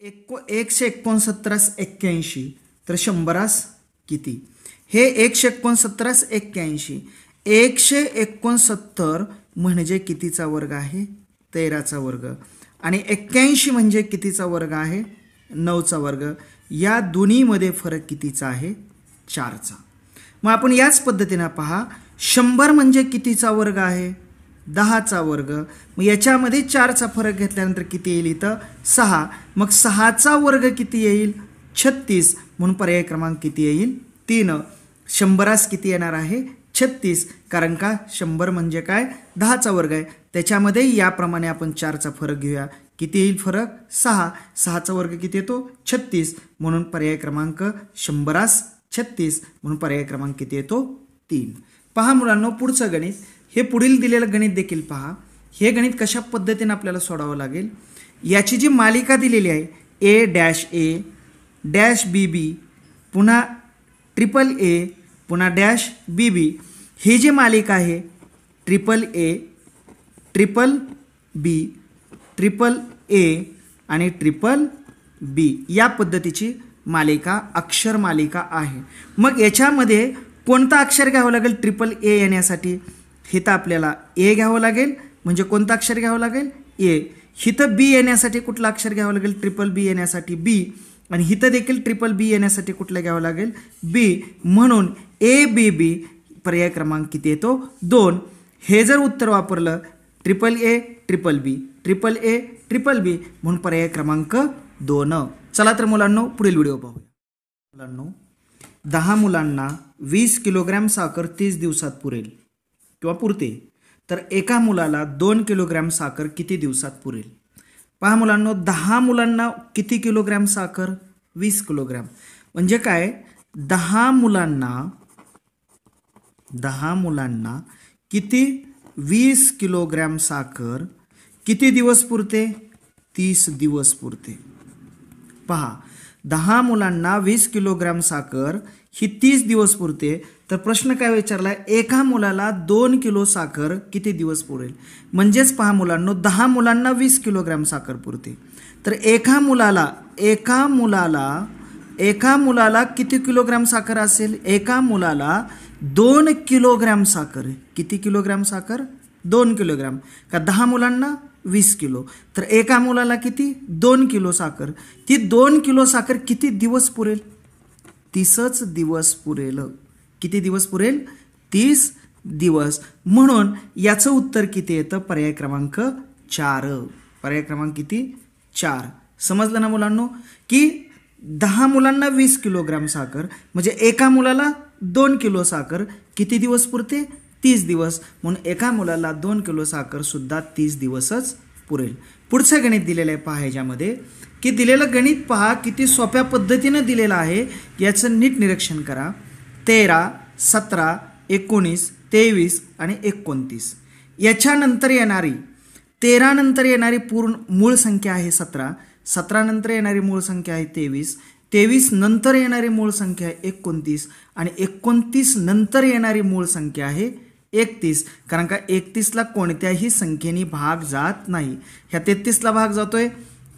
एको एकशे एकोणसत्तरास एक्क्याऐंशी. तर शंभरास किती? हे एकशे एकोणसत्तरास एक्क्याऐंशी. एकशे एकोणसत्तर म्हणजे कितीचा वर्ग आहे? तेराचा वर्ग. आणि एक्क्याऐंशी म्हणजे कितीचा वर्ग आहे? नऊचा वर्ग. या दोन्हीमध्ये फरक कितीचा आहे? चारचा. मग आपण याच पद्धतीनं पहा. शंभर म्हणजे कितीचा वर्ग आहे? दहाचा वर्ग. मग याच्यामध्ये चारचा फरक घेतल्यानंतर किती येईल इथं? सहा. मग सहाचा वर्ग किती येईल? छत्तीस. म्हणून पर्याय क्रमांक किती येईल? तीन. शंभरास किती येणार आहे? छत्तीस. कारण का? शंभर म्हणजे काय? दहाचा वर्ग आहे. त्याच्यामध्ये याप्रमाणे आपण चारचा फरक घेऊया. किती येईल फरक? सहा. सहाचा वर्ग किती येतो? छत्तीस. म्हणून पर्याय क्रमांक शंभरास छत्तीस. म्हणून पर्याय क्रमांक किती येतो? तीन. पहा मुलांनो पुढचं गणित. हे पुढील दिलेलं गणित देखील पहा. हे गणित कशा पद्धतीने आपल्याला सोडावं लागेल? याची जी मालिका दिलेली आहे ए डॅश ए डॅश बी बी पुन्हा ट्रिपल ए पुन्हा डॅश बी बी ही जी मालिका आहे triple A triple B triple A आणि ट्रिपल बी या पद्धतीची मालिका अक्षर मालिका आहे. मग याच्यामध्ये कोणतं अक्षर घ्यावं लागेल ट्रिपल ए येण्यासाठी? हिथं आपल्याला ए घ्यावं लागेल म्हणजे कोणतं अक्षर घ्यावं लागेल? ए. हिथं बी येण्यासाठी कुठलं अक्षर घ्यावं लागेल? ट्रिपल बी येण्यासाठी बी आणि हिथं देखील ट्रिपल बी येण्यासाठी कुठलं घ्यावं लागेल? बी म्हणून ए बी बी पर्याय क्रमांक किती येतो? दोन. हे जर उत्तर वापरलं triple A triple B triple A triple B म्हणून पर्याय क्रमांक दोन. चला तर मुलांनो पुढील व्हिडिओ पाहूया. मुलांनो दहा मुलांना वीस किलोग्रॅम साखर तीस दिवसात पुरेल. किंवा पुरते तर एका मुलाला दोन किलोग्रॅम साखर किती दिवसात पुरेल? पहा मुलांनो दहा मुलांना किती किलोग्रॅम साखर? वीस किलोग्रॅम. म्हणजे काय? दहा मुलांना दहा मुलांना किती? वीस किलोग्रॅम साखर किती दिवस पुरते? तीस दिवस पुरते. पहा दहा मुलांना वीस किलोग्रॅम साखर ही तीस दिवस पुरते. तर प्रश्न काय विचारला एका मुलाला दोन किलो साखर किती दिवस पुरेल? म्हणजेच पहा मुलांनो दहा मुलांना वीस किलोग्रॅम साखर पुरते. तर एका मुलाला एका मुलाला एका मुलाला किती किलोग्रॅम साखर असेल? एका मुलाला दोन किलोग्रॅम साखर. किती किलोग्रॅम साखर? दोन किलोग्रॅम. का दहा मुलांना? वीस किलो. तर एका मुलाला किती? दोन किलो साखर. ती दोन किलो साखर किती दिवस पुरेल? तीसच दिवस पुरेल. किती दिवस पुरेल? तीस दिवस. म्हणून याचं उत्तर किती येतं? पर्याय क्रमांक चार. पर्याय क्रमांक किती? चार. समजलं ना मुलांनो? की दहा मुलांना वीस किलोग्राम साखर म्हणजे एका मुलाला दोन किलो साखर किती दिवस पुरते? तीस दिवस. म्हणून एका मुलाला दोन किलो साखरसुद्धा तीस दिवसच पुरेल. पुढचं गणित दिलेलं आहे पहा ह्याच्यामध्ये. की दिलेलं गणित पहा किती सोप्या पद्धतीनं दिलेलं आहे. याचं नीट निरीक्षण करा. तेरा सतरा एकोणीस तेवीस आणि एकोणतीस. याच्यानंतर येणारी तेरानंतर येणारी पूर्ण मूळ संख्या आहे सतरा. सतरानंतर येणारी मूळ संख्या आहे तेवीस. तेवीस नंतर येणारी मूळ संख्या आहे एकोणतीस. आणि एकोणतीस नंतर येणारी मूळ संख्या आहे एकतीस. कारण का एकतीसला कोणत्याही संख्येने भाग जात नाही. ह्या तेहतीसला भाग जातो आहे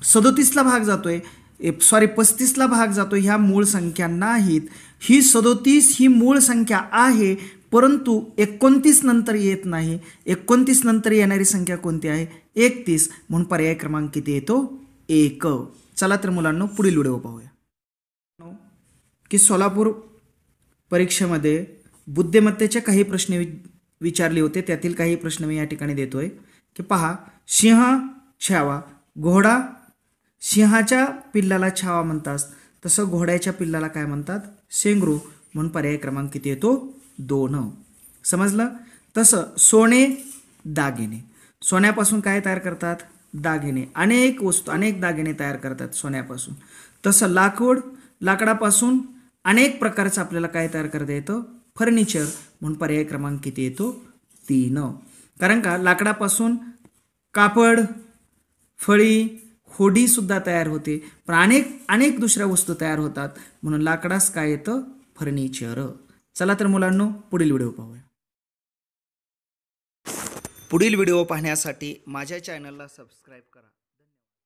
सदोतीसला भाग जातो आहे सॉरी पस्तीसला भाग जातो ह्या मूळ संख्या नाहीत. ही सदोतीस ही मूळ संख्या आहे परंतु एकोणतीस नंतर येत नाही. एकोणतीस नंतर येणारी संख्या कोणती आहे? एकतीस. म्हणून पर्याय क्रमांक किती येतो? एक. चला तर मुलांना पुढील व्हिडिओ पाहूया. की सोलापूर परीक्षेमध्ये बुद्धिमत्तेचे काही प्रश्न विचारले होते. त्यातील काही प्रश्न मी या ठिकाणी देतोय. की पहा सिंह छावा घोडा सिंहाच्या पिल्लाला छावा म्हणतात. तसं घोड्याच्या पिल्लाला काय म्हणतात? शेंगरू. म्हणून पर्याय क्रमांक किती येतो? दोन. समजलं? तसं सोने दागिने. सोन्यापासून काय तयार करतात? दागिने. अनेक वस्तू अनेक दागिने तयार करतात सोन्यापासून. तसं लाकूड लाकडापासून अनेक प्रकारचं आपल्याला काय तयार करता येतं? फर्निचर म्हणून पर्याय क्रमांक किती येतो तीन. कारण का? लाकडापासून कापड फळी होडीसुद्धा तयार होते. पण अनेक अनेक दुसऱ्या वस्तू तयार होतात. म्हणून लाकडास काय येतं? फर्निचर. चला तर मुलांनो पुढील व्हिडिओ पाहूया. पुढील व्हिडिओ पाहण्यासाठी माझ्या चॅनलला सबस्क्राईब करा.